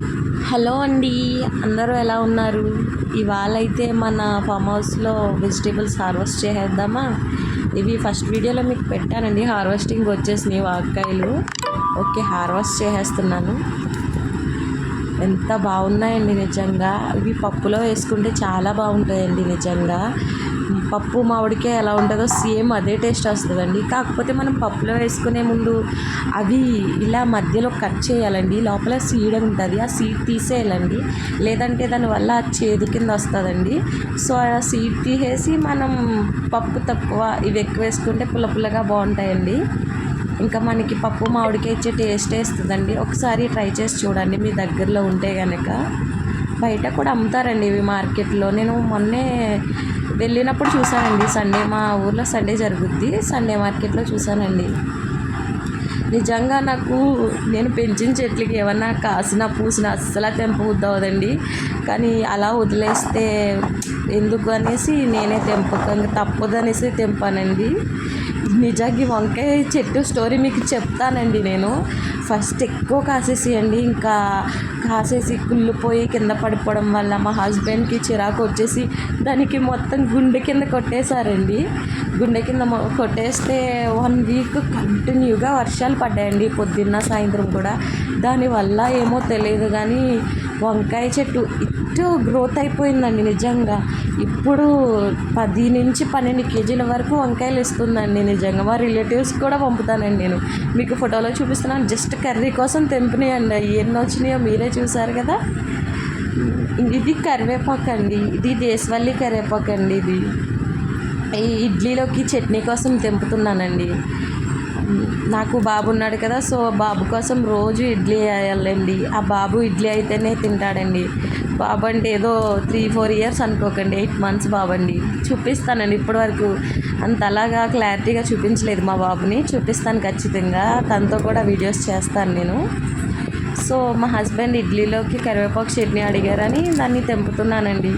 Hello అండి అందరూ ఎలా ఉన్నారు? ఇవాళ అయితే మన ఫామ్ హౌస్లో వెజిటేబుల్స్ హార్వెస్ట్ చేసేద్దామా? ఇవి ఫస్ట్ వీడియోలో మీకు పెట్టానండి హార్వెస్టింగ్ వచ్చేసినాయి వాకాయలు ఓకే హార్వెస్ట్ చేసేస్తున్నాను. ఎంత బాగున్నాయండి నిజంగా. ఇవి పప్పులో వేసుకుంటే చాలా బాగుంటాయండి నిజంగా. పప్పు మామిడికాయ ఎలా ఉంటుందో సేమ్ అదే టేస్ట్ వస్తుందండి. కాకపోతే మనం పప్పులో వేసుకునే ముందు అవి ఇలా మధ్యలో కట్ చేయాలండి. లోపల సీడ్ ఉంటుంది. ఆ సీడ్ తీసేయాలండి. లేదంటే దానివల్ల చేదు కింద వస్తుందండి. సో ఆ సీడ్ తీసేసి మనం పప్పు తక్కువ ఇవి ఎక్కువ వేసుకుంటే పుల్ల పుల్లగా బాగుంటాయండి. ఇంకా మనకి పప్పు మామిడికాయ ఇచ్చే టేస్ట్ వేస్తుందండి. ఒకసారి ట్రై చేసి చూడండి. మీ దగ్గరలో ఉంటే కనుక బయట కూడా అమ్ముతారండి ఇవి మార్కెట్లో. నేను మొన్నే వెళ్ళినప్పుడు చూసానండి సండే మా ఊర్లో సండే జరుగుద్ది. సండే మార్కెట్లో చూసానండి నిజంగా నాకు నేను పెంచిన చెట్లకి ఏమన్నా కాసిన పూసిన అస్సలు తెంపబుద్ధి అవ్వదండి కానీ అలా వదిలేస్తే ఎందుకు అనేసి నేనే తెంపక తప్పదనేసి తెంపానండి. నిజానికి వంకాయ చెట్టు స్టోరీ మీకు చెప్తానండి నేను. ఫస్ట్ ఎక్కువ కాసేసేయండి ఇంకా కాసేసి కుళ్ళిపోయి కింద పడిపోవడం వల్ల మా హస్బెండ్కి చిరాకు వచ్చేసి దానికి మొత్తం గుండె కింద కొట్టేశారండి. గుండె కింద కొట్టేస్తే వన్ వీక్ కంటిన్యూగా వర్షాలు పడ్డాయండి. పొద్దున్న సాయంత్రం కూడా. దానివల్ల ఏమో తెలియదు కానీ వంకాయ చెట్టు ఇటు గ్రోత్ అయిపోయిందండి నిజంగా. ఇప్పుడు పది నుంచి పన్నెండు కేజీల వరకు వంకాయలు ఇస్తుందండి నిజంగా. మా రిలేటివ్స్ కూడా పంపుతానండి నేను. మీకు ఫోటోలో చూపిస్తున్నాను. జస్ట్ కర్రీ కోసం తెంపినాయండి. అవి ఎన్ని వచ్చినాయో మీరే చూసారు కదా? ఇది కరివేపాకు అండి ఇది దేశవల్లి కరివేపాకు అండి ఇది. ఈ ఇడ్లీలోకి చట్నీ కోసం తెంపుతున్నానండి. నాకు బాబు ఉన్నాడు కదా సో బాబు కోసం రోజు ఇడ్లీ వేయాలండి. ఆ బాబు ఇడ్లీ అయితేనే తింటాడండి. బాబు అంటే ఏదో త్రీ ఫోర్ ఇయర్స్ అనుకోకండి ఎయిట్ మంత్స్ బాబు అండి. చూపిస్తానండి ఇప్పటివరకు అంత అలాగా క్లారిటీగా చూపించలేదు మా బాబుని. చూపిస్తాను ఖచ్చితంగా తనతో కూడా వీడియోస్ చేస్తాను నేను. సో మా హస్బెండ్ ఇడ్లీలోకి కరివేపాకు చట్నీ అడిగారని దాన్ని తెంపుతున్నానండి.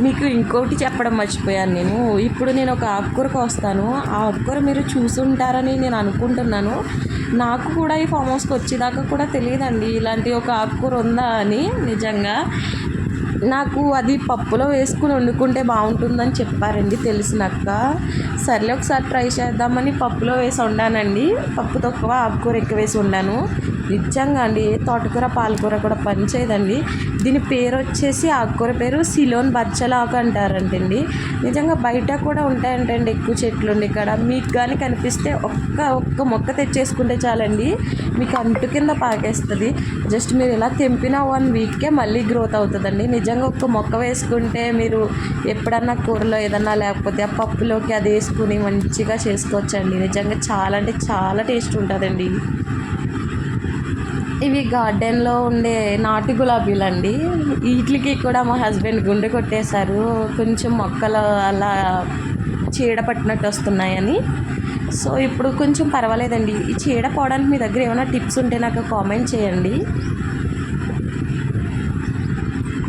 మీకు ఇంకోటి చెప్పడం మర్చిపోయాను నేను. ఇప్పుడు నేను ఒక ఆకుకూరకు వస్తాను ఆ ఆకుకూర మీరు చూసుంటారని నేను అనుకుంటున్నాను. నాకు కూడా ఈ ఫామ్ హౌస్కి వచ్చేదాకా కూడా తెలియదండి. ఇలాంటి ఒక ఆకుకూర ఉందా అని నిజంగా. నాకు అది పప్పులో వేసుకుని వండుకుంటే బాగుంటుందని చెప్పారండి తెలిసినాక సర్లే ఒకసారి ట్రై చేద్దామని పప్పులో వేసి వండానండి. పప్పు తక్కువ ఆకుకూర ఎక్కువ వేసి వండాను. నిజంగా అండి ఏ తోటకూర పాలకూర కూడా పనిచేయదండి. దీని పేరు వచ్చేసి ఆకుకూర పేరు సిలోన్ బచ్చలాకు అంటారంటండి. నిజంగా బయట కూడా ఉంటాయంటండి ఎక్కువ చెట్లు ఉండి ఇక్కడ. మీకు కానీ కనిపిస్తే ఒక్క ఒక్క మొక్క తెచ్చేసుకుంటే చాలండి. మీకు అంటు కింద పాకేస్తుంది. జస్ట్ మీరు ఇలా తెంపిన వన్ వీక్కే మళ్ళీ గ్రోత్ అవుతుందండి. నిజంగా ఒక్క మొక్క వేసుకుంటే మీరు ఎప్పుడన్నా కూరలో ఏదన్నా లేకపోతే ఆ పప్పులోకి అది వేసుకుని మంచిగా చేసుకోవచ్చండి. నిజంగా చాలా అంటే చాలా టేస్ట్ ఉంటుందండి. ఇవి గార్డెన్లో ఉండే నాటు గులాబీలు అండి వీటికి కూడా మా హస్బెండ్ గుండె కొట్టేశారు. కొంచెం మొక్కలు అలా చీడ పట్టినట్టు వస్తున్నాయని. సో ఇప్పుడు కొంచెం పర్వాలేదండి. ఈ చీడ పోవడానికి మీ దగ్గర ఏమైనా టిప్స్ ఉంటే నాకు కామెంట్ చేయండి.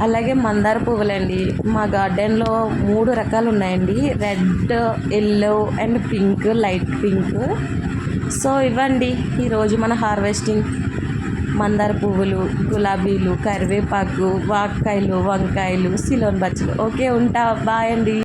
అలాగే మందార పువ్వులండి. మా గార్డెన్లో మూడు రకాలు ఉన్నాయండి red yellow and pink light pink. So ఇవ్వండి. ఈరోజు మన హార్వెస్టింగ్. మందార పువ్వులు గులాబీలు కరివేపాకు వాక్కాయలు వంకాయలు సిలోన్ బచ్చలు. ఓకే ఉంటా. బాయ్ అండి.